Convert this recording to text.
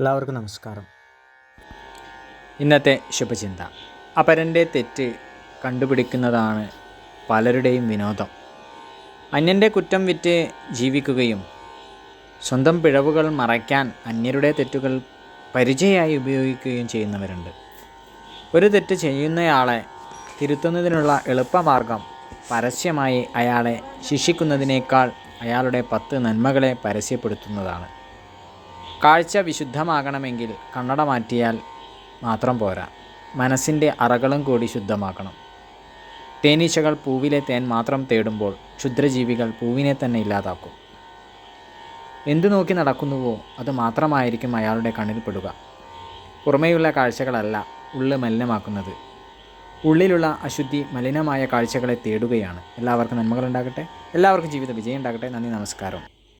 എല്ലാവർക്കും നമസ്കാരം. ഇന്നത്തെ ശുഭചിന്ത. അപരന്റെ തെറ്റ് കണ്ടുപിടിക്കുന്നതാണ് പലരുടെയും വിനോദം. അന്യന്റെ കുറ്റം വിറ്റ് ജീവിക്കുകയും സ്വന്തം പിഴവുകൾ മറയ്ക്കാൻ അന്യരുടെ തെറ്റുകൾ പരിചയമായി ഉപയോഗിക്കുകയും ചെയ്യുന്നവരുണ്ട്. ഒരു തെറ്റ് ചെയ്യുന്നയാളെ തിരുത്തുന്നതിനുള്ള എളുപ്പമാർഗം പരസ്യമായി അയാളെ ശിക്ഷിക്കുന്നതിനേക്കാൾ അയാളുടെ പത്ത് നന്മകളെ പരസ്യപ്പെടുത്തുന്നതാണ്. കാഴ്ച വിശുദ്ധമാകണമെങ്കിൽ കണ്ണട മാറ്റിയാൽ മാത്രം പോരാ. മനസ്സിന്റെ അറകളും കൂടി ശുദ്ധമാക്കണം. തേനീച്ചകൾ പൂവിലെ തേൻ മാത്രം തേടുമ്പോൾ ക്ഷുദ്രജീവികൾ പൂവിനെ തന്നെ ഇല്ലാതാക്കും. എന്തു നോക്കി നടക്കുന്നുവോ അത് മാത്രമായിരിക്കും അയാളുടെ കണ്ണിൽ പെടുക. പുറമേയുള്ള കാഴ്ചകളല്ല ഉള്ളു മലിനമാക്കുന്നത്. ഉള്ളിലുള്ള അശുദ്ധി മലിനമായ കാഴ്ചകളെ തേടുകയാണ്. എല്ലാവർക്കും നന്മകളുണ്ടാകട്ടെ. എല്ലാവർക്കും ജീവിത വിജയം ഉണ്ടാകട്ടെ. നന്ദി നമസ്കാരം.